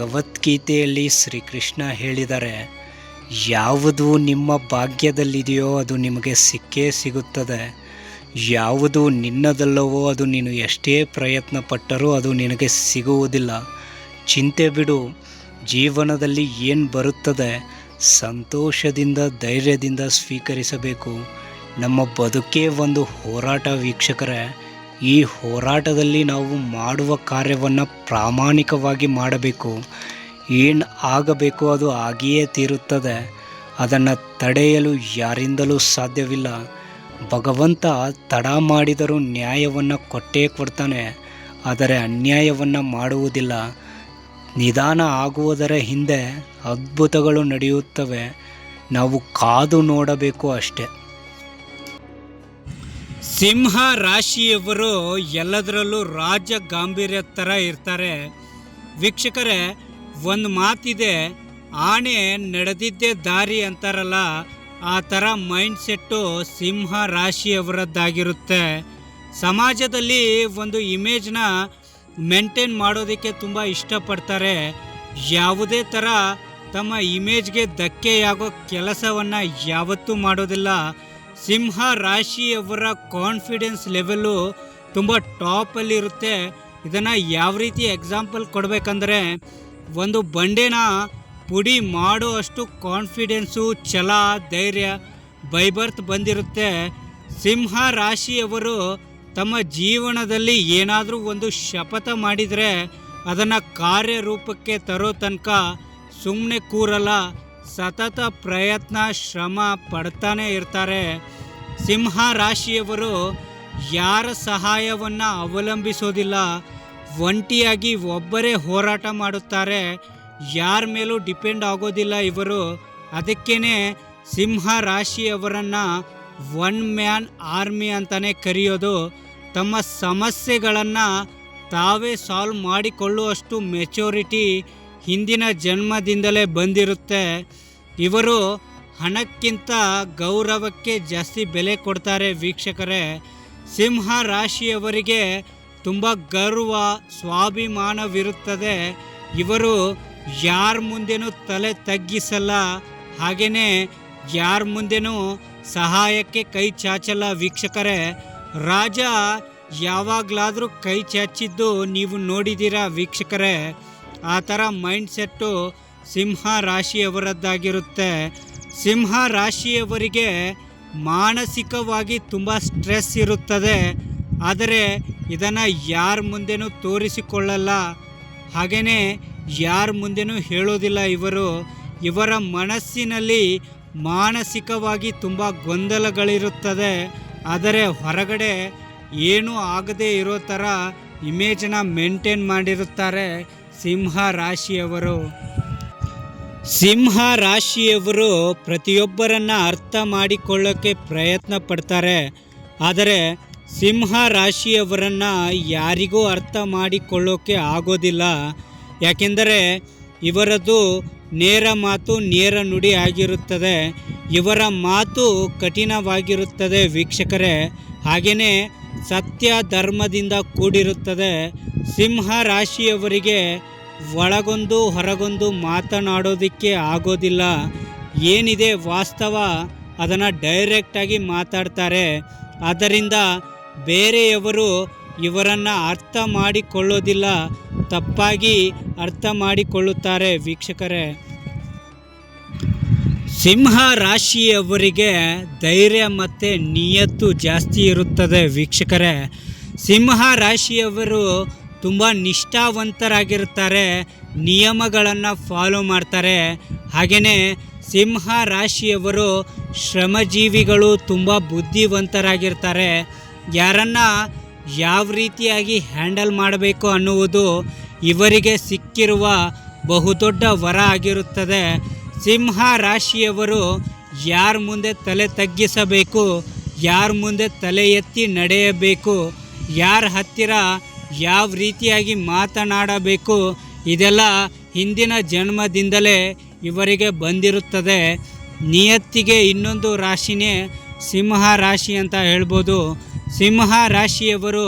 ಭಗವದ್ಗೀತೆಯಲ್ಲಿ ಶ್ರೀಕೃಷ್ಣ ಹೇಳಿದರೆ, ಯಾವುದು ನಿಮ್ಮ ಭಾಗ್ಯದಲ್ಲಿದೆಯೋ ಅದು ನಿಮಗೆ ಸಿಕ್ಕೇ ಸಿಗುತ್ತದೆ. ಯಾವುದು ನಿನ್ನದಲ್ಲವೋ ಅದು ನೀನು ಎಷ್ಟೇ ಪ್ರಯತ್ನ ಪಟ್ಟರೂ ಅದು ನಿನಗೆ ಸಿಗುವುದಿಲ್ಲ. ಚಿಂತೆ ಬಿಡು. ಜೀವನದಲ್ಲಿ ಏನು ಬರುತ್ತದೆ ಸಂತೋಷದಿಂದ ಧೈರ್ಯದಿಂದ ಸ್ವೀಕರಿಸಬೇಕು. ನಮ್ಮ ಬದುಕೇ ಒಂದು ಹೋರಾಟ ವೀಕ್ಷಕರೇ. ಈ ಹೋರಾಟದಲ್ಲಿ ನಾವು ಮಾಡುವ ಕಾರ್ಯವನ್ನು ಪ್ರಾಮಾಣಿಕವಾಗಿ ಮಾಡಬೇಕು. ಏನು ಆಗಬೇಕು ಅದು ಆಗಿಯೇ ತೀರುತ್ತದೆ. ಅದನ್ನು ತಡೆಯಲು ಯಾರಿಂದಲೂ ಸಾಧ್ಯವಿಲ್ಲ. ಭಗವಂತ ತಡ ಮಾಡಿದರೂ ನ್ಯಾಯವನ್ನು ಕೊಟ್ಟೇ ಕೊಡ್ತಾನೆ. ಆದರೆ ಅನ್ಯಾಯವನ್ನು ಮಾಡುವುದಿಲ್ಲ. ನಿಧಾನ ಆಗುವುದರ ಹಿಂದೆ ಅದ್ಭುತಗಳು ನಡೆಯುತ್ತವೆ. ನಾವು ಕಾದು ನೋಡಬೇಕು ಅಷ್ಟೆ. ಸಿಂಹ ರಾಶಿಯವರು ಎಲ್ಲದರಲ್ಲೂ ರಾಜ ಗಾಂಭೀರ್ಯ ಥರ ಇರ್ತಾರೆ. ವೀಕ್ಷಕರೇ, ಒಂದು ಮಾತಿದೆ ಆಣೆ ನಡೆದಿದ್ದೇ ದಾರಿ ಅಂತಾರಲ್ಲ, ಆ ಥರ ಮೈಂಡ್ ಸೆಟ್ಟು ಸಿಂಹ ರಾಶಿಯವರದ್ದಾಗಿರುತ್ತೆ. ಸಮಾಜದಲ್ಲಿ ಒಂದು ಇಮೇಜ್ನ ಮೇಂಟೈನ್ ಮಾಡೋದಕ್ಕೆ ತುಂಬ ಇಷ್ಟಪಡ್ತಾರೆ. ಯಾವುದೇ ಥರ ತಮ್ಮ ಇಮೇಜ್ಗೆ ಧಕ್ಕೆಯಾಗೋ ಕೆಲಸವನ್ನು ಯಾವತ್ತೂ ಮಾಡೋದಿಲ್ಲ. ಸಿಂಹ ರಾಶಿಯವರ ಕಾನ್ಫಿಡೆನ್ಸ್ ಲೆವೆಲ್ಲು ತುಂಬ ಟಾಪಲ್ಲಿರುತ್ತೆ ಇದನ್ನು ಯಾವ ರೀತಿ ಎಕ್ಸಾಂಪಲ್ ಕೊಡಬೇಕಂದ್ರೆ, ಒಂದು ಬಂಡೆನ ಪುಡಿ ಮಾಡೋ ಅಷ್ಟು ಕಾನ್ಫಿಡೆನ್ಸು ಛಲ, ಧೈರ್ಯ, ಬೈಬರ್ತ್ ಬಂದಿರುತ್ತೆ. ಸಿಂಹ ರಾಶಿಯವರು ತಮ್ಮ ಜೀವನದಲ್ಲಿ ಏನಾದರೂ ಒಂದು ಶಪಥ ಮಾಡಿದರೆ, ಅದನ್ನು ಕಾರ್ಯರೂಪಕ್ಕೆ ತರೋ ತನಕ ಸುಮ್ಮನೆ ಕೂರಲ್ಲ. ಸತತ ಪ್ರಯತ್ನ, ಶ್ರಮ ಪಡ್ತಾನೆ ಇರ್ತಾರೆ. ಸಿಂಹ ರಾಶಿಯವರು ಯಾರ ಸಹಾಯವನ್ನು ಅವಲಂಬಿಸೋದಿಲ್ಲ. ಒಂಟಿಯಾಗಿ ಒಬ್ಬರೇ ಹೋರಾಟ ಮಾಡುತ್ತಾರೆ. ಯಾರ ಮೇಲೂ ಡಿಪೆಂಡ್ ಆಗೋದಿಲ್ಲ ಇವರು. ಅದಕ್ಕೇ ಸಿಂಹ ರಾಶಿಯವರನ್ನು ಒನ್ ಮ್ಯಾನ್ ಆರ್ಮಿ ಅಂತಲೇ ಕರೆಯೋದು. ತಮ್ಮ ಸಮಸ್ಯೆಗಳನ್ನು ತಾವೇ ಸಾಲ್ವ್ ಮಾಡಿಕೊಳ್ಳುವಷ್ಟು ಮೆಚೋರಿಟಿ ಹಿಂದಿನ ಜನ್ಮದಿಂದಲೇ ಬಂದಿರುತ್ತೆ. ಇವರು ಹಣಕ್ಕಿಂತ ಗೌರವಕ್ಕೆ ಜಾಸ್ತಿ ಬೆಲೆ ಕೊಡ್ತಾರೆ ವೀಕ್ಷಕರೇ. ಸಿಂಹ ರಾಶಿಯವರಿಗೆ ತುಂಬ ಗರ್ವ, ಸ್ವಾಭಿಮಾನವಿರುತ್ತದೆ. ಇವರು ಯಾರ ಮುಂದೆನೂ ತಲೆ ತಗ್ಗಿಸಲ್ಲ. ಹಾಗೆಯೇ ಯಾರ ಮುಂದೆನೂ ಸಹಾಯಕ್ಕೆ ಕೈ ಚಾಚಲ್ಲ ವೀಕ್ಷಕರೇ. ರಾಜ ಯಾವಾಗಲಾದರೂ ಕೈ ಚಾಚಿದ್ದು ನೀವು ನೋಡಿದ್ದೀರಾ ವೀಕ್ಷಕರೇ. ಆ ಥರ ಮೈಂಡ್ ಸೆಟ್ಟು ಸಿಂಹ ರಾಶಿಯವರದ್ದಾಗಿರುತ್ತೆ ಸಿಂಹ ರಾಶಿಯವರಿಗೆ ಮಾನಸಿಕವಾಗಿ ತುಂಬ ಸ್ಟ್ರೆಸ್ ಇರುತ್ತದೆ. ಆದರೆ ಇದನ್ನು ಯಾರ ಮುಂದೆನೂ ತೋರಿಸಿಕೊಳ್ಳಲ್ಲ. ಹಾಗೆಯೇ ಯಾರ ಮುಂದೆನೂ ಹೇಳೋದಿಲ್ಲ ಇವರು. ಇವರ ಮನಸ್ಸಿನಲ್ಲಿ ಮಾನಸಿಕವಾಗಿ ತುಂಬ ಗೊಂದಲಗಳಿರುತ್ತದೆ. ಆದರೆ ಹೊರಗಡೆ ಏನೂ ಆಗದೇ ಇರೋ ಥರ ಇಮೇಜನ್ನ ಮೇಂಟೈನ್ ಮಾಡಿರುತ್ತಾರೆ ಸಿಂಹ ರಾಶಿಯವರು ಸಿಂಹ ರಾಶಿಯವರು ಪ್ರತಿಯೊಬ್ಬರನ್ನ ಅರ್ಥ ಮಾಡಿಕೊಳ್ಳೋಕ್ಕೆ ಪ್ರಯತ್ನ ಪಡ್ತಾರೆ. ಆದರೆ ಸಿಂಹ ರಾಶಿಯವರನ್ನು ಯಾರಿಗೂ ಅರ್ಥ ಮಾಡಿಕೊಳ್ಳೋಕ್ಕೆ ಆಗೋದಿಲ್ಲ. ಯಾಕೆಂದರೆ ಇವರದು ನೇರ ಮಾತು ನೇರ ನುಡಿ ಆಗಿರುತ್ತದೆ. ಇವರ ಮಾತು ಕಠಿಣವಾಗಿರುತ್ತದೆ ವೀಕ್ಷಕರೇ. ಹಾಗೆಯೇ ಸತ್ಯ ಧರ್ಮದಿಂದ ಕೂಡಿರುತ್ತದೆ. ಸಿಂಹ ರಾಶಿಯವರಿಗೆ ಒಳಗೊಂದು ಹೊರಗೊಂದು ಮಾತನಾಡೋದಕ್ಕೆ ಆಗೋದಿಲ್ಲ. ಏನಿದೆ ವಾಸ್ತವ? ಅದನ್ನು ಡೈರೆಕ್ಟಾಗಿ ಮಾತಾಡ್ತಾರೆ. ಆದ್ದರಿಂದ ಬೇರೆಯವರು ಇವರನ್ನು ಅರ್ಥ ಮಾಡಿಕೊಳ್ಳೋದಿಲ್ಲ. ತಪ್ಪಾಗಿ ಅರ್ಥ ಮಾಡಿಕೊಳ್ಳುತ್ತಾರೆ ವೀಕ್ಷಕರೇ. ಸಿಂಹ ರಾಶಿಯವರಿಗೆ ಧೈರ್ಯ ಮತ್ತು ನಿಯತ್ತು ಜಾಸ್ತಿ ಇರುತ್ತದೆ ವೀಕ್ಷಕರೇ. ಸಿಂಹ ರಾಶಿಯವರು ತುಂಬ ನಿಷ್ಠಾವಂತರಾಗಿರುತ್ತಾರೆ, ನಿಯಮಗಳನ್ನು ಫಾಲೋ ಮಾಡ್ತಾರೆ. ಹಾಗೆಯೇ ಸಿಂಹ ರಾಶಿಯವರು ಶ್ರಮಜೀವಿಗಳು ತುಂಬ ಬುದ್ಧಿವಂತರಾಗಿರ್ತಾರೆ. ಯಾರನ್ನು ಯಾವ ರೀತಿಯಾಗಿ ಹ್ಯಾಂಡಲ್ ಮಾಡಬೇಕು ಅನ್ನುವುದು ಇವರಿಗೆ ಸಿಕ್ಕಿರುವ ಬಹುದೊಡ್ಡ ವರ ಆಗಿರುತ್ತದೆ. ಸಿಂಹ ರಾಶಿಯವರು ಯಾರ ಮುಂದೆ ತಲೆ ತಗ್ಗಿಸಬೇಕು, ಯಾರ ಮುಂದೆ ತಲೆ ಎತ್ತಿ ನಡೆಯಬೇಕು, ಯಾರ ಹತ್ತಿರ ಯಾವ ರೀತಿಯಾಗಿ ಮಾತನಾಡಬೇಕು ಇದೆಲ್ಲ ಹಿಂದಿನ ಜನ್ಮದಿಂದಲೇ ಇವರಿಗೆ ಬಂದಿರುತ್ತದೆ. ನಿಯತ್ತಿಗೆ ಇನ್ನೊಂದು ರಾಶಿನೇ ಸಿಂಹ ರಾಶಿ ಅಂತ ಹೇಳ್ಬೋದು. ಸಿಂಹ ರಾಶಿಯವರು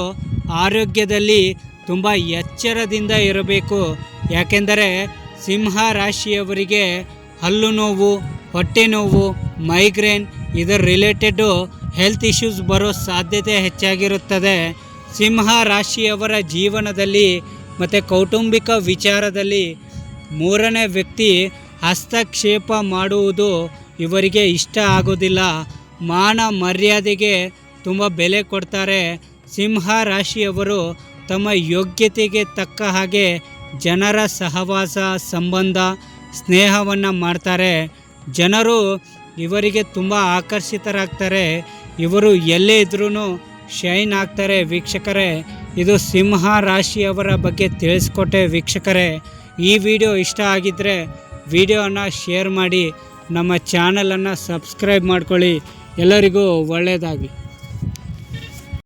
ಆರೋಗ್ಯದಲ್ಲಿ ತುಂಬ ಎಚ್ಚರದಿಂದ ಇರಬೇಕು. ಯಾಕೆಂದರೆ ಸಿಂಹ ರಾಶಿಯವರಿಗೆ ಹಲ್ಲು ನೋವು, ಹೊಟ್ಟೆ ನೋವು, ಮೈಗ್ರೇನ್, ಇದರ ರಿಲೇಟೆಡ್ಡು ಹೆಲ್ತ್ ಇಶ್ಯೂಸ್ ಬರೋ ಸಾಧ್ಯತೆ ಹೆಚ್ಚಾಗಿರುತ್ತದೆ. ಸಿಂಹ ರಾಶಿಯವರ ಜೀವನದಲ್ಲಿ ಮತ್ತು ಕೌಟುಂಬಿಕ ವಿಚಾರದಲ್ಲಿ ಮೂರನೇ ವ್ಯಕ್ತಿ ಹಸ್ತಕ್ಷೇಪ ಮಾಡುವುದು ಇವರಿಗೆ ಇಷ್ಟ ಆಗೋದಿಲ್ಲ. ಮಾನ ಮರ್ಯಾದೆಗೆ ತುಂಬ ಬೆಲೆ ಕೊಡ್ತಾರೆ. ಸಿಂಹ ರಾಶಿಯವರು ತಮ್ಮ ಯೋಗ್ಯತೆಗೆ ತಕ್ಕ ಹಾಗೆ ಜನರ ಸಹವಾಸ, ಸಂಬಂಧ, ಸ್ನೇಹವನ್ನು ಮಾಡ್ತಾರೆ. ಜನರು ಇವರಿಗೆ ತುಂಬ ಆಕರ್ಷಿತರಾಗ್ತಾರೆ. ಇವರು ಎಲ್ಲೇ ಇದ್ರೂ ಶೈನ್ ಆಗ್ತಾರೆ ವೀಕ್ಷಕರೇ. ಇದು ಸಿಂಹ ರಾಶಿಯವರ ಬಗ್ಗೆ ತಿಳಿಸ್ಕೊಟ್ಟೆ ವೀಕ್ಷಕರೇ. ಈ ವಿಡಿಯೋ ಇಷ್ಟ ಆಗಿದ್ದರೆ ವಿಡಿಯೋನ ಶೇರ್ ಮಾಡಿ, ನಮ್ಮ ಚಾನಲನ್ನು ಸಬ್ಸ್ಕ್ರೈಬ್ ಮಾಡ್ಕೊಳ್ಳಿ. ಎಲ್ಲರಿಗೂ ಒಳ್ಳೆಯದಾಗಲಿ.